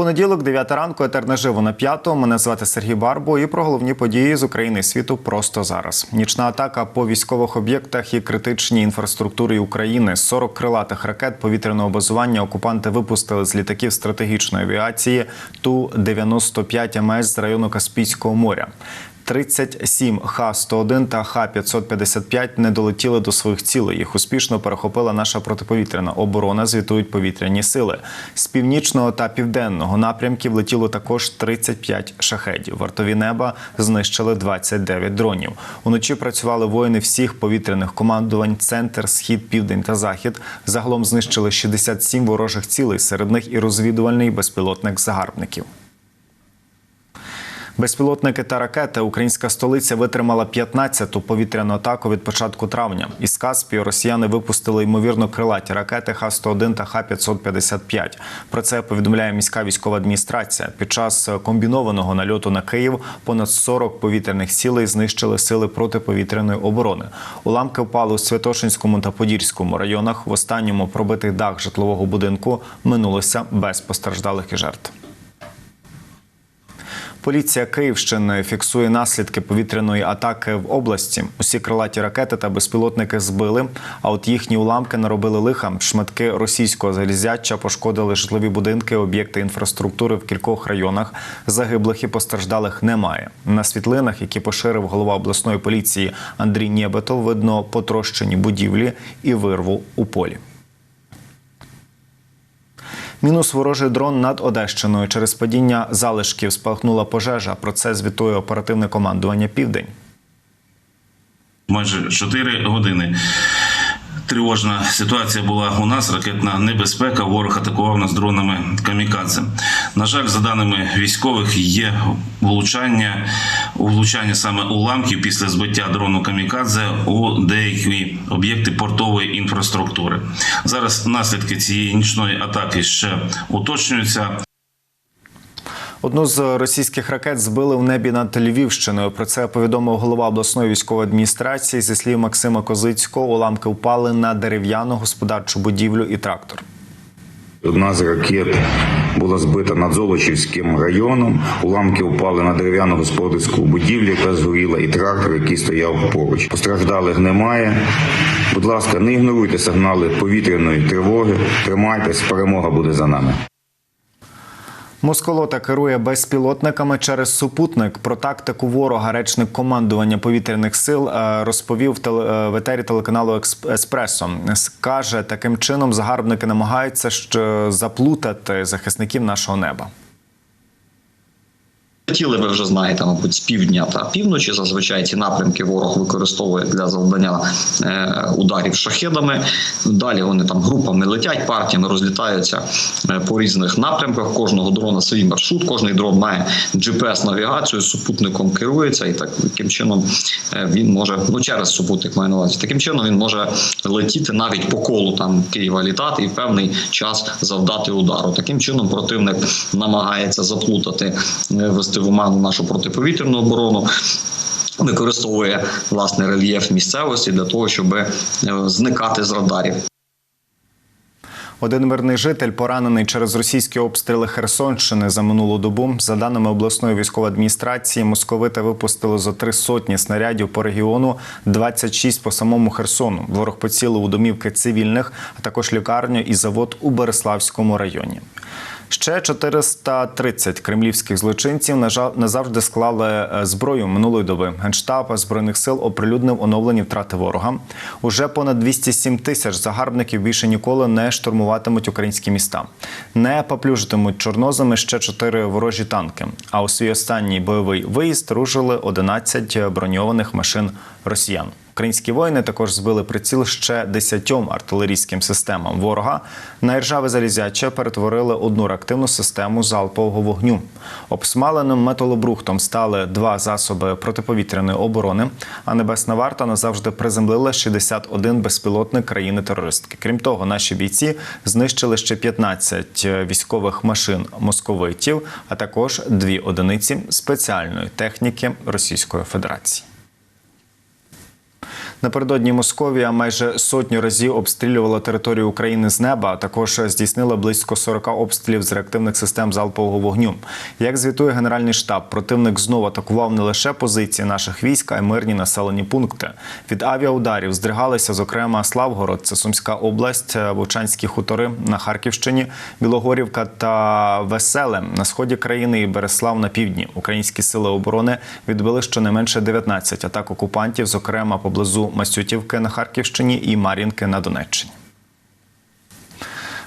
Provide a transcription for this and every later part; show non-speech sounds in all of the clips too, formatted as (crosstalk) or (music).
Понеділок, 9 ранку, етер наживо на п'яту. Мене звати Сергій Барбо. І про головні події з України і світу просто зараз. Нічна атака по військових об'єктах і критичній інфраструктурі України. 40 крилатих ракет повітряного базування окупанти випустили з літаків стратегічної авіації ту 95 МС з району Каспійського моря. 37 Х-101 та Х-555 не долетіли до своїх цілей. Їх успішно перехопила наша протиповітряна оборона, звітують повітряні сили. З північного та південного напрямків летіло також 35 шахедів. Вартові неба знищили 29 дронів. Уночі працювали воїни всіх повітряних командувань: центр, схід, південь та захід. Загалом знищили 67 ворожих цілей. Серед них і розвідувальний безпілотник загарбників. Безпілотники та ракети українська столиця витримала 15-ту повітряну атаку від початку травня. Із Каспію росіяни випустили ймовірно крилаті ракети Х-101 та Х-555. Про це повідомляє міська військова адміністрація. Під час комбінованого нальоту на Київ понад 40 повітряних цілей знищили сили протиповітряної оборони. Уламки впали у Святошинському та Подільському районах. В останньому пробитий дах житлового будинку минулося без постраждалих і жертв. Поліція Київщини фіксує наслідки повітряної атаки в області. Усі крилаті ракети та безпілотники збили. А от їхні уламки наробили лиха. Шматки російського залізяча пошкодили житлові будинки, об'єкти інфраструктури в кількох районах. Загиблих і постраждалих немає. На світлинах, які поширив голова обласної поліції Андрій Нєбетов, видно потрощені будівлі і вирву у полі. Мінус ворожий дрон над Одещиною. Через падіння залишків спалахнула пожежа. Про це звітує оперативне командування Південь. майже 4 години. Тривожна ситуація була у нас. Ракетна небезпека. Ворог атакував нас дронами камікадзе. На жаль, за даними військових, є влучання, влучання саме уламків після збиття дрону камікадзе у деякі об'єкти портової інфраструктури. Зараз наслідки цієї нічної атаки ще уточнюються. Одну з російських ракет збили в небі над Львівщиною. Про це повідомив голова обласної військової адміністрації. Зі слів Максима Козицького, уламки впали на дерев'яну господарчу будівлю і трактор. Одна з ракет була збита над Золочівським районом. Уламки впали на дерев'яну господарську будівлю, яка згоріла, і трактор, який стояв поруч. Постраждалих немає. Будь ласка, не ігноруйте сигнали повітряної тривоги. Тримайтесь, перемога буде за нами. Москолота керує безпілотниками через супутник. Про тактику ворога речник командування повітряних сил е, розповів е, в етері телеканалу «Експ- Еспресо. Скаже, таким чином загарбники намагаються заплутати захисників нашого неба. Летіли ви вже знаєте, мабуть, з півдня та півночі. Зазвичай ці напрямки ворог використовує для завдання е, ударів шахедами. Далі вони там групами летять, партіями розлітаються е, по різних напрямках. Кожного дрона свій маршрут. Кожний дрон має GPS-навігацію, супутником керується, і так таким чином е, він може ну через супутник маю на увазі. Таким чином він може летіти навіть по колу там Києва літати і певний час завдати удару. Таким чином противник намагається заплутати, вести в оману нашу протиповітряну оборону. Використовує власне рельєф місцевості для того, щоб е, зникати з радарів. Один мирний житель поранений через російські обстріли Херсонщини за минулу добу. За даними обласної військової адміністрації, московити випустили зо три сотні снарядів по регіону, 26 по самому Херсону. Ворог поцілив у домівки цивільних, а також лікарню і завод у Береславському районі. Ще 430 кремлівських злочинців на назавжди склали е, зброю минулої доби. Генштаб збройних сил оприлюднив оновлені втрати ворога. Уже понад 207 тисяч загарбників більше ніколи не штурмуватимуть українські міста. Не поплюжитимуть чорнозами ще 4 ворожі танки. А у свій останній бойовий виїзд рушили 11 броньованих машин росіян. Українські воїни також збили приціл ще десятьом артилерійським системам ворога. На іржаве залізяче перетворили одну реактивну систему залпового вогню. Обсмаленим металобрухтом стали два засоби протиповітряної оборони. А небесна варта назавжди приземлила 61 безпілотник країни-терористки. Крім того, наші бійці знищили ще 15 військових машин московитів, а також дві одиниці спеціальної техніки Російської Федерації. Напередодні Московія майже сотню разів обстрілювала територію України з неба, а також здійснила близько 40 обстрілів з реактивних систем залпового вогню. Як звітує Генеральний штаб, противник знову атакував не лише позиції наших військ, а й мирні населені пункти. Від авіаударів здригалися, зокрема, Славгород, це Сумська область, Вовчанські хутори на Харківщині, Білогорівка та Веселе на сході країни і Береслав на півдні. Українські сили оборони відбили щонайменше 19 атак окупантів, зокрема поблизу Масютівки на Харківщині і Мар'їнки на Донеччині.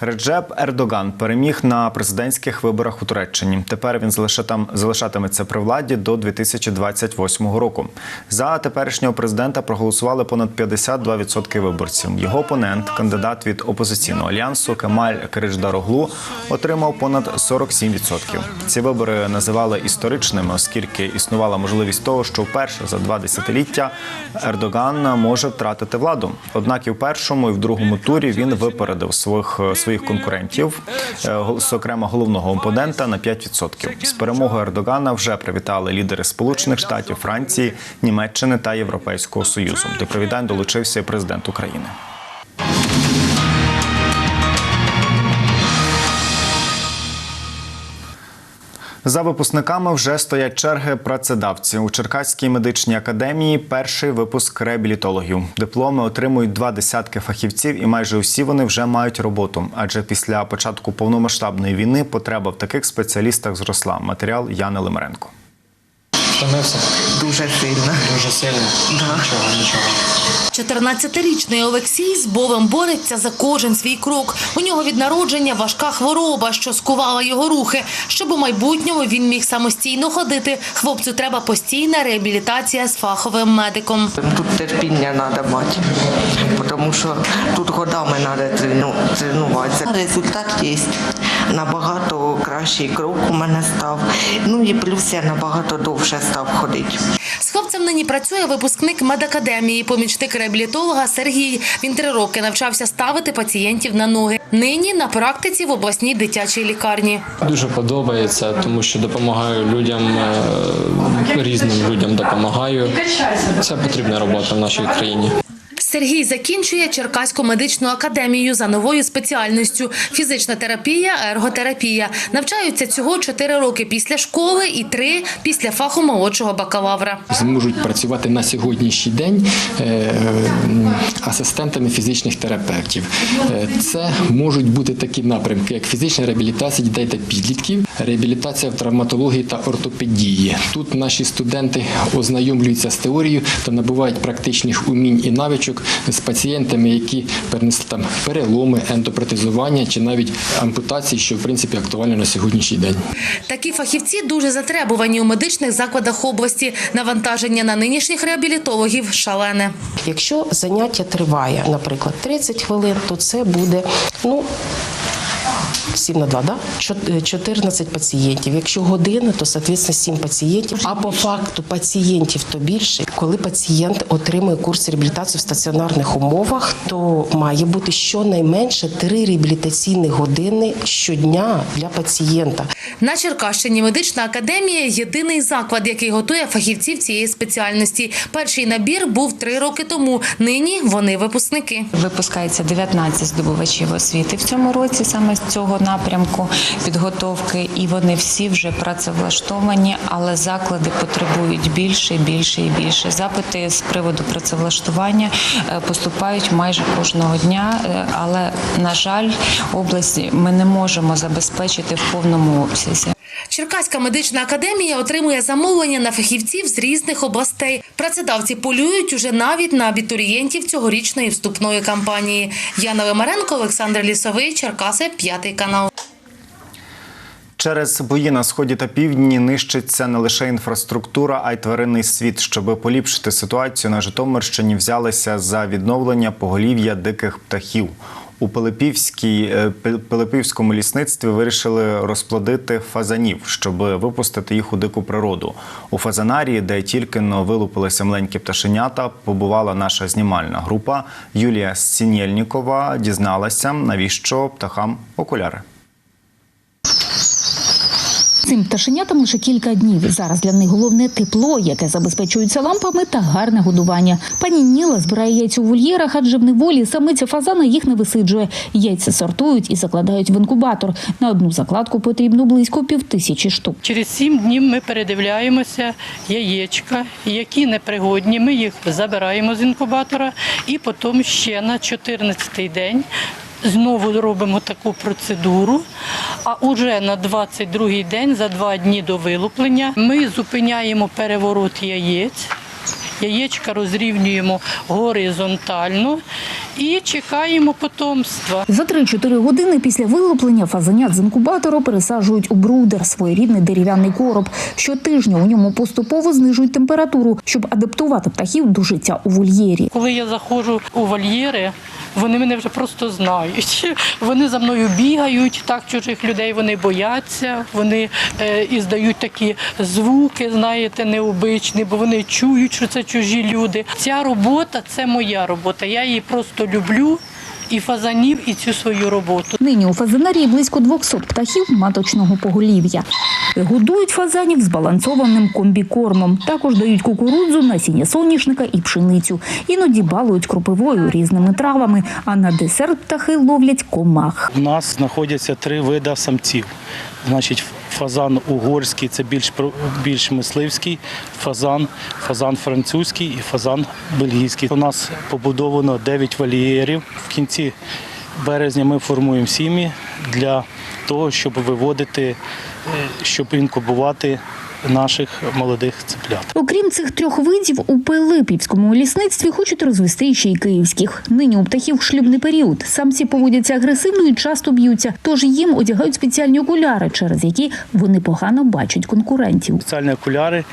Реджеп Ердоган переміг на президентських виборах у Туреччині. Тепер він залишатам- залишатиметься при владі до 2028 року. За теперішнього президента проголосували понад 52% виборців. Його опонент, кандидат від опозиційного альянсу Кемаль Киричдароглу, отримав понад 47%. Ці вибори називали історичними, оскільки існувала можливість того, що вперше за два десятиліття Ердоган може втратити владу. Однак і в першому, і в другому турі він випередив своїх своїх конкурентів, е, зокрема головного опонента, на 5%. З перемогою Ердогана вже привітали лідери Сполучених Штатів, Франції, Німеччини та Європейського Союзу. До привітань долучився і президент України. За випускниками вже стоять черги працедавців у Черкаській медичній академії. Перший випуск реабілітологів. Дипломи отримують два десятки фахівців, і майже усі вони вже мають роботу. Адже після початку повномасштабної війни потреба в таких спеціалістах зросла. Матеріал Яни Лимаренко. Втомився Дуже сильно. дуже сильно. Нічого, нічого. 14-річний Олексій з болем бореться за кожен свій крок. У нього від народження важка хвороба, що скувала його рухи. Щоб у майбутньому він міг самостійно ходити. Хлопцю треба постійна реабілітація з фаховим медиком. Тут терпіння треба мати, тому що тут годами треба тренуватися. Результат є. Набагато кращий крок у мене став. Ну і плюс я набагато довше став ходити. З хлопцем нині працює випускник медакадемії, помічник реабілітолога Сергій. Він три роки навчався ставити пацієнтів на ноги. Нині на практиці в обласній дитячій лікарні. Дуже подобається, тому що допомагаю людям, е, різним людям допомагаю. Це потрібна робота в нашій країні. Сергій закінчує Черкаську медичну академію за новою спеціальністю фізична терапія, ерготерапія. Навчаються цього 4 роки після школи і 3 після фаху молодшого бакалавра. зможуть працювати на сьогоднішній день е, асистентами фізичних терапевтів. Е, Це можуть бути такі напрямки, як фізична реабілітація дітей та підлітків, реабілітація в травматології та ортопедії. Тут наші студенти ознайомлюються з теорією та набувають практичних умінь і навичок з пацієнтами, які перенесли там переломи, ендопротезування чи навіть ампутації, що в принципі актуально на сьогоднішній день. Такі фахівці дуже затребувані у медичних закладах області. Навантаження на нинішніх реабілітологів шалене. Якщо заняття триває, наприклад, 30 хвилин, то це буде ну. 7 на 2, да? Чот- 14 пацієнтів. Якщо година, то соответственно 7 пацієнтів. А по факту пацієнтів то більше. Коли пацієнт отримує курс реабілітації в стаціонарних умовах, то має бути щонайменше 3 реабілітаційні години щодня для пацієнта. На Черкащині медична академія єдиний заклад, який готує фахівців цієї спеціальності. Перший набір був три роки тому. Нині вони випускники. Випускається 19 здобувачів освіти в цьому році, саме з цього напрямку підготовки, і вони всі вже працевлаштовані, але заклади потребують більше, більше і більше. Запити з приводу працевлаштування е, поступають майже кожного дня, е, але на жаль, область ми не можемо забезпечити в повному обсязі. Черкаська медична академія отримує замовлення на фахівців з різних областей. Працедавці полюють уже навіть на абітурієнтів цьогорічної вступної кампанії. Яна Лимаренко, Олександр Лісовий, Черкаси, п'ятий канал. Через бої на сході та півдні нищиться не лише інфраструктура, а й тваринний світ. Щоб поліпшити ситуацію на Житомирщині, взялися за відновлення поголів'я диких птахів. У Пилипівській, е, Пилипівському лісництві вирішили розплодити фазанів, щоб випустити їх у дику природу. У фазанарії, де тільки но вилупилися маленькі пташенята, побувала наша знімальна група. Юлія Сінєльнікова дізналася, навіщо птахам окуляри. Цим пташенятам лише кілька днів. Зараз для них головне тепло, яке забезпечується лампами та гарне годування. Пані Ніла збирає яйця у вольєрах, адже в неволі самиця фазана їх не висиджує. Яйця сортують і закладають в інкубатор. На одну закладку потрібно близько півтисячі штук. Через сім днів ми передивляємося яєчка, які непригодні. Ми їх забираємо з інкубатора і потім ще на 14-й день. Знову робимо таку процедуру. А уже на 22-й день, за два дні до вилуплення, ми зупиняємо переворот яєць. Яєчка розрівнюємо горизонтально і чекаємо потомства. За 3-4 години після вилуплення фазанят з інкубатора пересаджують у брудер, своєрідний дерев'яний короб. Щотижня у ньому поступово знижують температуру, щоб адаптувати птахів до життя у вольєрі. Коли я заходжу у вольєри, вони мене вже просто знають. (laughs) Вони за мною бігають, так чужих людей вони бояться, вони е, і здають такі звуки, знаєте, необичні, бо вони чують, що це чужі люди. Ця робота це моя робота. Я її просто люблю. І фазанів, і цю свою роботу. Нині у фазанарії близько 200 птахів маточного поголів'я. Годують фазанів збалансованим комбікормом. Також дають кукурудзу, насіння соняшника і пшеницю. Іноді балують кропивою різними травами, а на десерт птахи ловлять комах. У нас знаходяться три види самців. Значить, фазан угорський це більш більш мисливський, фазан, фазан французький і фазан бельгійський. У нас побудовано 9 вольєрів. В кінці березня ми формуємо сім'ї для того, щоб виводити, щоб інкубувати наших молодих цеплят. Окрім цих трьох видів, у Пилипівському лісництві хочуть розвести ще й київських. Нині у птахів шлюбний період. Самці поводяться агресивно і часто б'ються, тож їм одягають спеціальні окуляри, через які вони погано бачать конкурентів. спеціальні окуляри,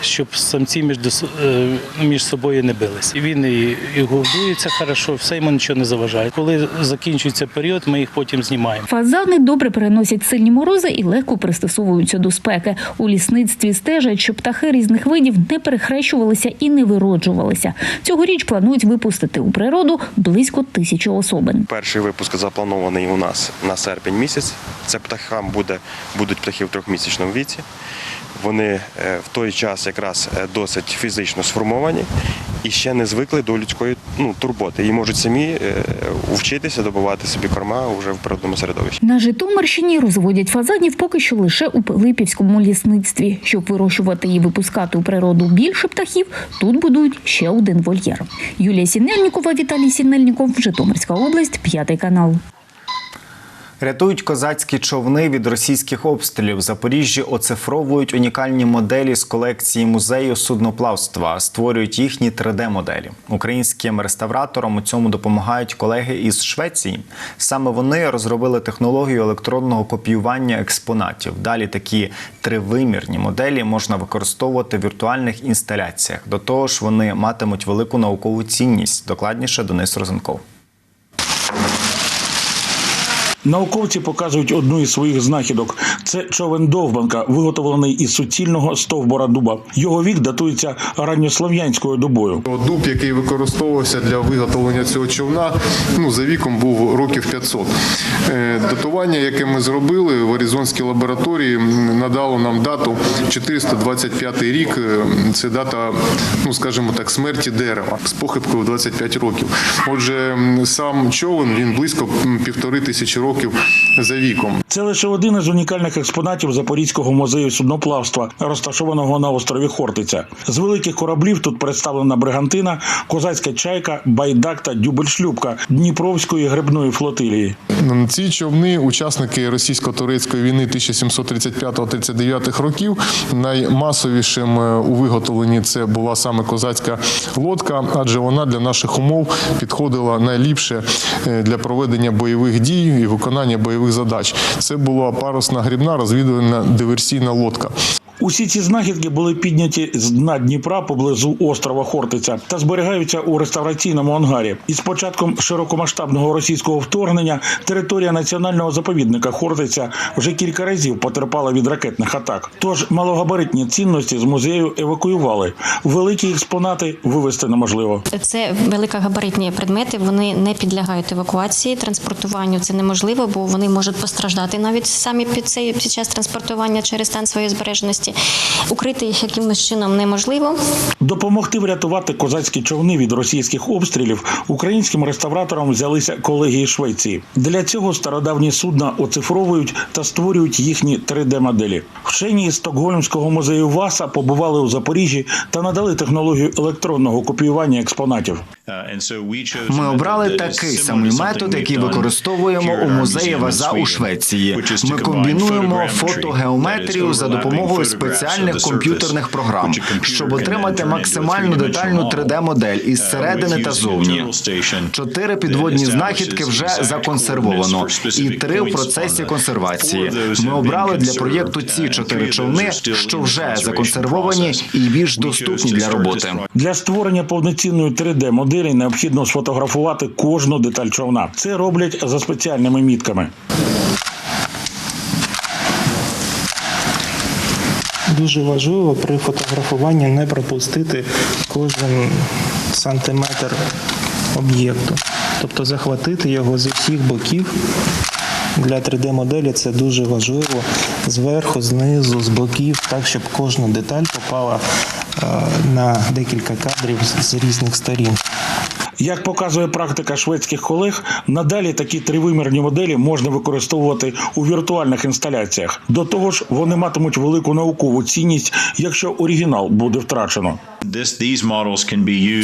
щоб самці між, е, між собою не бились. І він і, і годується хорошо, все йому нічого не заважає. Коли закінчується період, ми їх потім знімаємо. Фазани добре переносять сильні морози і легко пристосовуються до спеки. У лісництві стежать, щоб птахи різних видів не перехрещувалися і не вироджувалися. Цьогоріч планують випустити у природу близько тисячі особин. Перший випуск запланований у нас на серпень місяць. Це птахам буде, будуть птахи в трьохмісячному віці. Вони е, в той час якраз е, досить фізично сформовані і ще не звикли до людської ну, турботи. І можуть самі е, вчитися добувати собі корма вже в природному середовищі. На Житомирщині розводять фазанів поки що лише у Пилипівському лісництві. Щоб вирощувати і випускати у природу більше птахів, тут будують ще один вольєр. Юлія Сінельнікова, Віталій Сінельніков, Житомирська область, п'ятий канал. Рятують козацькі човни від російських обстрілів. Запоріжжі оцифровують унікальні моделі з колекції музею судноплавства, створюють їхні 3D-моделі. Українським реставраторам у цьому допомагають колеги із Швеції. Саме вони розробили технологію електронного копіювання експонатів. Далі такі тривимірні моделі можна використовувати в віртуальних інсталяціях. До того ж, вони матимуть велику наукову цінність. Докладніше Денис Розенков. Науковці показують одну із своїх знахідок. Це човен довбанка, виготовлений із суцільного стовбура дуба. Його вік датується ранньослов'янською добою. Дуб, який використовувався для виготовлення цього човна, ну за віком був років 500. Е, Датування, яке ми зробили в Аризонській лабораторії, надало нам дату 425 рік. Е, Це дата, ну скажімо так, смерті дерева з похибкою 25 років. Отже, сам човен він близько півтори тисячі років за віком. Це лише один із унікальних експонатів Запорізького музею судноплавства, розташованого на острові Хортиця. З великих кораблів тут представлена бригантина, козацька чайка, байдак та дюбель-шлюпка Дніпровської грибної флотилії. Ці човни, учасники російсько-турецької війни 1735-39 років, наймасовішим е, у виготовленні це була саме козацька лодка, адже вона для наших умов підходила найліпше е, для проведення бойових дій і виконання бойових задач. Це була парусна грібна розвідувальна диверсійна лодка. Усі ці знахідки були підняті з дна Дніпра поблизу острова Хортиця та зберігаються у реставраційному ангарі. Із початком широкомасштабного російського вторгнення територія національного заповідника Хортиця вже кілька разів потерпала від ракетних атак. Тож малогабаритні цінності з музею евакуювали. Великі експонати вивезти неможливо. Це великогабаритні предмети. Вони не підлягають евакуації, транспортуванню. Це неможливо, бо вони можуть постраждати навіть самі під цей під час транспортування через стан своєї збереженості. Укрити їх якимось чином неможливо. Допомогти врятувати козацькі човни від російських обстрілів українським реставраторам взялися колеги із Швеції. Для цього стародавні судна оцифровують та створюють їхні 3D-моделі. Вчені із Стокгольмського музею Васа побували у Запоріжжі та надали технологію електронного копіювання експонатів. Ми обрали такий самий метод, який використовуємо у музеї Ваза у Швеції. Ми комбінуємо фотогеометрію за допомогою спеціальних комп'ютерних програм, щоб отримати максимально детальну 3D-модель із середини та зовні. Чотири підводні знахідки вже законсервовано, і три в процесі консервації. Ми обрали для проєкту ці чотири човни, що вже законсервовані і більш доступні для роботи. Для створення повноцінної 3D-моделі необхідно сфотографувати кожну деталь човна. Це роблять за спеціальними мітками. Дуже важливо при фотографуванні не пропустити кожен сантиметр об'єкту, тобто захватити його зі всіх боків. Для 3D-моделі це дуже важливо зверху, знизу, з боків, так щоб кожна деталь попала на декілька кадрів з- з різних сторін. Як показує практика шведських колег, надалі такі тривимірні моделі можна використовувати у віртуальних інсталяціях. До того ж, вони матимуть велику наукову цінність, якщо оригінал буде втрачено.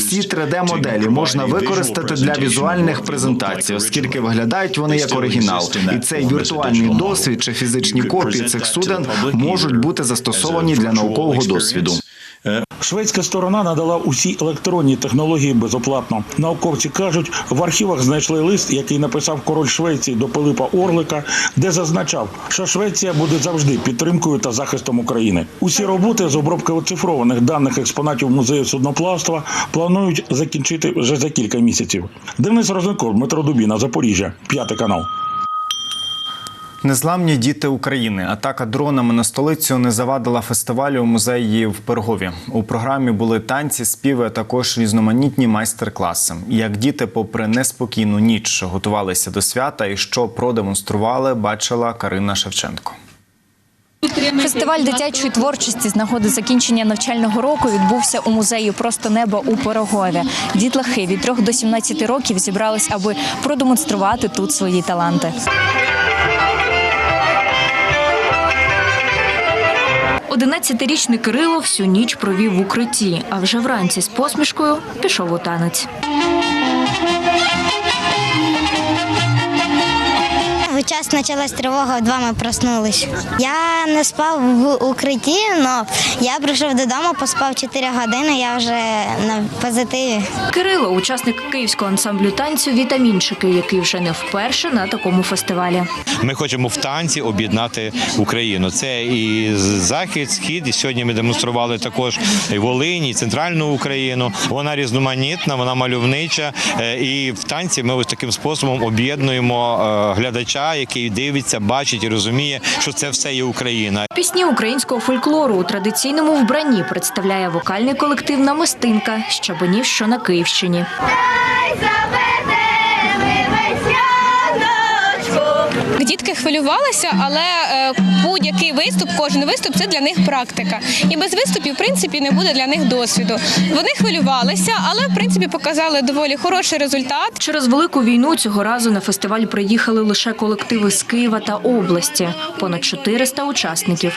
Ці 3D-моделі можна використати для візуальних презентацій, оскільки виглядають вони як оригінал, і цей віртуальний досвід чи фізичні копії цих суден можуть бути застосовані для наукового досвіду. Шведська сторона надала усі електронні технології безоплатно. Науковці кажуть, в архівах знайшли лист, який написав король Швеції до Пилипа Орлика, де зазначав, що Швеція буде завжди підтримкою та захистом України. Усі роботи з обробки оцифрованих даних експонатів музею судноплавства планують закінчити вже за кілька місяців. Денис Розенков, Дмитро Дубіна, Запоріжжя, п'ятий канал. Незламні діти України. Атака дронами на столицю не завадила фестивалю у музеї в Пергові. У програмі були танці, співи, а також різноманітні майстер-класи. Як діти, попри неспокійну ніч, готувалися до свята і що продемонстрували, бачила Карина Шевченко. Фестиваль дитячої творчості з нагоди закінчення навчального року відбувся у музеї Просто небо у Пирогові. Дітлахи від 3 до 17 років зібрались, аби продемонструвати тут свої таланти. Одинадцятирічний Кирило всю ніч провів в укритті, а вже вранці з посмішкою пішов у танець. Час почалась тривога, в два ми проснулись. Я не спав в укритті, але я прийшов додому, поспав 4 години, я вже на позитиві. Кирило, учасник київського ансамблю танцю Вітамінчики, який вже не вперше на такому фестивалі. Ми хочемо в танці об'єднати Україну. Це і захід, схід. І сьогодні ми демонстрували також і Волинь, і центральну Україну. Вона різноманітна, вона мальовнича. Е, І в танці ми ось таким способом об'єднуємо е, глядача, який дивиться, бачить і розуміє, що це все є Україна. Пісні українського фольклору у традиційному вбранні представляє вокальний колектив Намистинка з Чабанів, що на Київщині. Дітки хвилювалися, але е, будь-який виступ, кожен виступ це для них практика. І без виступів, в принципі, не буде для них досвіду. Вони хвилювалися, але в принципі показали доволі хороший результат. Через велику війну цього разу на фестиваль приїхали лише колективи з Києва та області. Понад 400 учасників.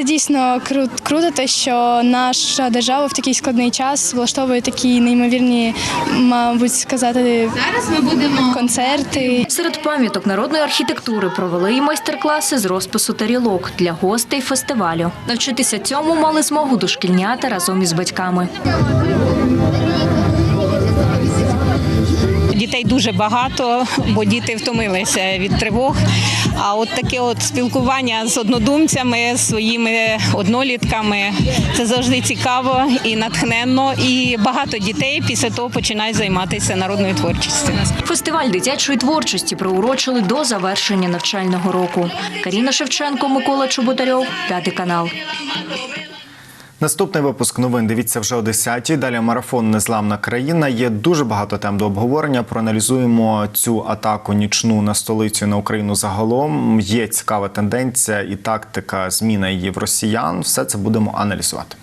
Це дійсно кру- круто, те, що наша держава в такий складний час влаштовує такі неймовірні, мабуть, сказати, зараз ми будемо концерти. Серед пам'яток народної архітектури провели і майстер-класи з розпису тарілок для гостей фестивалю. Навчитися цьому мали змогу дошкільнята разом із батьками. Дітей дуже багато, бо діти втомилися від тривог. А от таке от спілкування з однодумцями, своїми однолітками це завжди цікаво і натхненно. І багато дітей після того починають займатися народною творчістю. Фестиваль дитячої творчості приурочили до завершення навчального року. Каріна Шевченко, Микола Чоботарьов, п'ятий канал. Наступний випуск новин дивіться вже о 10-й. Далі марафон Незламна країна. Є дуже багато тем до обговорення. Проаналізуємо цю атаку нічну на столицю на Україну загалом. Є цікава тенденція і тактика зміна її в росіян. Все це будемо аналізувати.